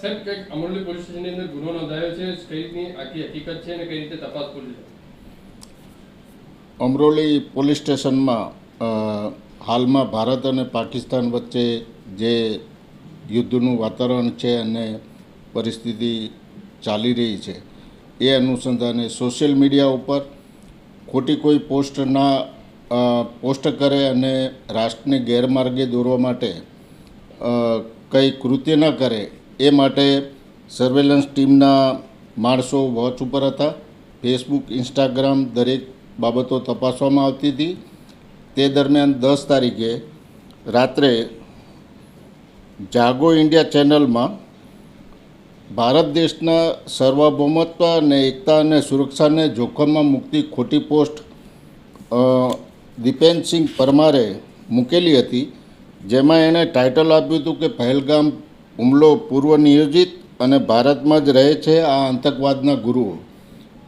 સાહેબ કંઈક અમરોલી પોલીસ સ્ટેશનની અંદર ગુનો નોંધાયો છે કઈ રીતની આખી હકીકત છે અને કઈ રીતે તપાસ પૂરી છે? અમરોલી પોલીસ સ્ટેશનમાં હાલમાં ભારત અને પાકિસ્તાન વચ્ચે જે યુદ્ધનું વાતાવરણ છે અને પરિસ્થિતિ ચાલી રહી છે, એ અનુસંધાને સોશિયલ મીડિયા ઉપર ખોટી કોઈ પોસ્ટ ના પોસ્ટ કરે અને રાષ્ટ્રને ગેરમાર્ગે દોરવા માટે કંઈ કૃત્ય ન કરે એ માટે સર્વેલન્સ ટીમના માણસો વોચ ઉપર હતા. ફેસબુક ઇન્સ્ટાગ્રામ દરેક બાબતો તપાસવામાં આવતી હતી. તે દરમિયાન દસ તારીખે રાત્રે જાગો ઇન્ડિયા ચેનલમાં ભારત દેશના સર્વભૌમત્વ અને એકતા અને સુરક્ષાને જોખમમાં મૂકતી ખોટી પોસ્ટ દીપેન્દ્રસિંહ પરમારે મૂકેલી હતી. જેમાં એણે ટાઇટલ આપ્યું હતું કે પહેલગામ હુમલો પૂર્વ નિયોજિત અને ભારતમાં જ રહે છે આ આતંકવાદના ગુરુઓ.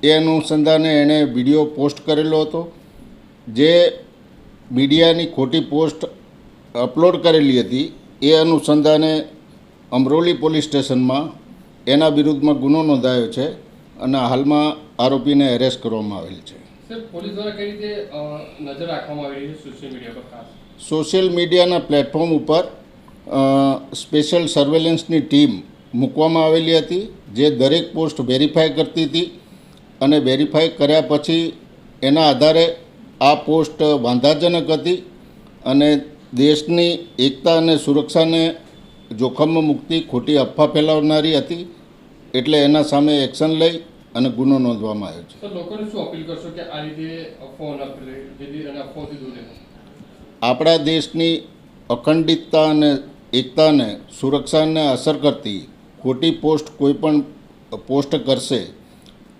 એ અનુસંધાને એણે વીડિયો પોસ્ટ કરેલો હતો જે મીડિયાની ખોટી પોસ્ટ અપલોડ કરેલી હતી. એ અનુસંધાને અમરોલી પોલીસ સ્ટેશનમાં એના વિરુદ્ધમાં ગુનો નોંધાયો છે અને હાલમાં આરોપીને એરેસ્ટ કરવામાં આવેલ છે. સોશિયલ મીડિયાના પ્લેટફોર્મ ઉપર સ્પેશિયલ સર્વેલન્સની ટીમ મૂકવામાં આવેલી હતી જે દરેક પોસ્ટ વેરીફાઈ કરતી હતી અને વેરીફાઈ કર્યા પછી એના આધારે આ પોસ્ટ વાંધાજનક હતી અને દેશની એકતા અને સુરક્ષાને જોખમમાં મૂકતી ખોટી અફવા ફેલાવનારી હતી એટલે એના સામે એક્શન લઈ અને ગુનો નોંધવામાં આવ્યો છે. લોકોને શું અપીલ કરશો કે આ રીતે આપણા દેશની અખંડિતતા અને એકતાને, સુરક્ષાને અસર કરતી ખોટી પોસ્ટ કોઈ પણ પોસ્ટ કરશે,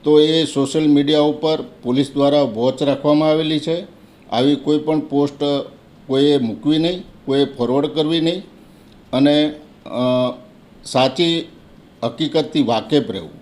તો એ સોશિયલ મીડિયા ઉપર પોલીસ દ્વારા વોચ રાખવામાં આવેલી છે. આવી કોઈ પણ પોસ્ટ કોઈએ મૂકવી નહીં, કોઈએ ફોરવર્ડ કરવી નહીં અને સાચી હકીકતથી વાકેફ રહેવું.